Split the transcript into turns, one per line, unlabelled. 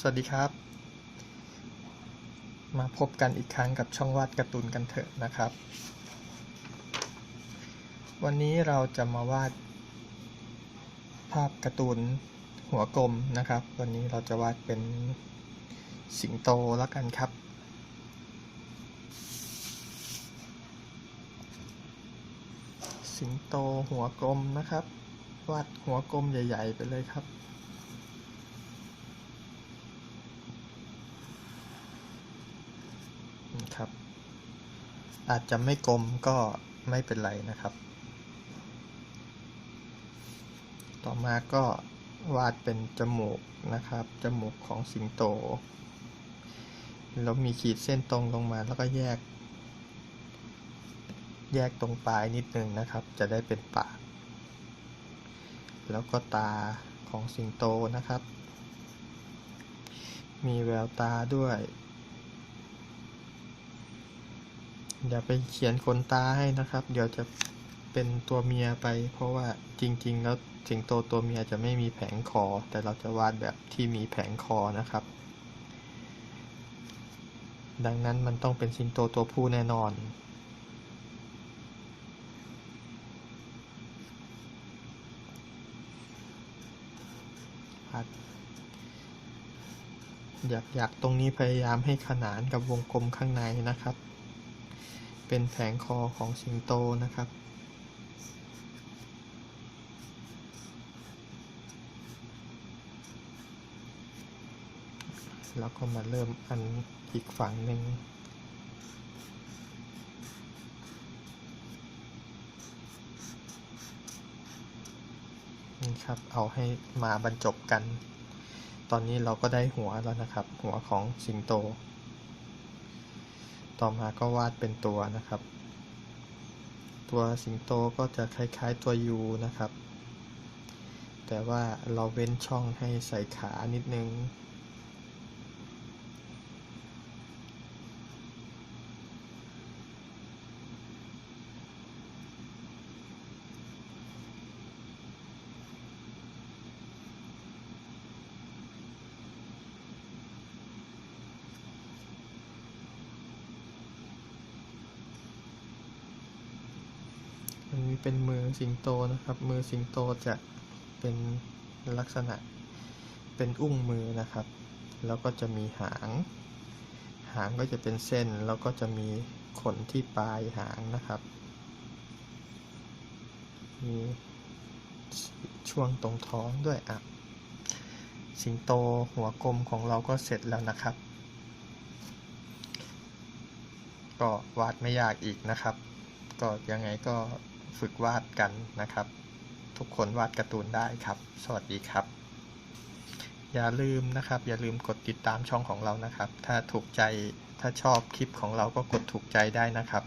สวัสดีครับ มาพบกันอีกครั้งกับช่องวาดการ์ตูนกันเถอะนะครับ วันนี้เราจะมาวาด ภาพการ์ตูนหัวกลมนะครับ วันนี้เราจะวาดเป็นสิงโตแล้วกันครับ สิงโตหัวกลมนะครับ วาดหัวกลมใหญ่ ๆ ไปเลยครับ นะครับ อาจจะไม่กลมก็ไม่เป็นไรนะครับ ต่อมาก็วาดเป็นจมูกนะครับ จมูกของสิงโต แล้วมีขีดเส้นตรงลงมาแล้วก็แยก แยกตรงปลายนิดนึงนะครับ จะได้เป็นปาก แล้วก็ตาของสิงโตนะครับ มีแววตาด้วย อย่าไปเขียนขนตาให้นะครับ เดี๋ยวจะเป็นตัวเมียไป เพราะว่าจริง ๆ แล้วสิงโตตัวเมียจะไม่มีแผงคอ แต่เราจะวาดแบบที่มีแผงคอนะครับ ดังนั้นมันต้องเป็นสิงโตตัวผู้แน่นอนอยากอยากตรงนี้พยายามให้ขนานกับวงกลมข้างในนะครับ เป็นแผงคอของสิงโตนะครับ แล้วก็มาเริ่มอันอีกฝั่งหนึ่งนี่ครับ เอาให้มาบรรจบกัน ตอนนี้เราก็ได้หัวแล้วนะครับ หัวของสิงโต ต่อมาก็วาดเป็นตัวนะครับ ตัวสิงโตก็จะคล้ายๆตัวยูนะครับ แต่ว่าเราเว้นช่องให้ใส่ขานิดนึง นี้เป็นมือสิงโตนะครับ มือสิงโตจะเป็นลักษณะเป็นอุ้งมือนะครับ แล้วก็จะมีหาง หางก็จะเป็นเส้น แล้วก็จะมีขนที่ปลายหางนะครับมีช่วงตรงท้องด้วยอะ สิงโตหัวกลมของเราก็เสร็จแล้วนะครับ ก็วาดไม่ยากอีกนะครับ ก็ยังไงก็ ฝึกวาดกันนะครับ ทุกคนวาดการ์ตูนได้ครับ สวัสดีครับ อย่าลืมนะครับ อย่าลืมกดติดตามช่องของเรานะครับ ถ้าถูกใจถ้าชอบคลิปของเราก็กดถูกใจได้นะครับ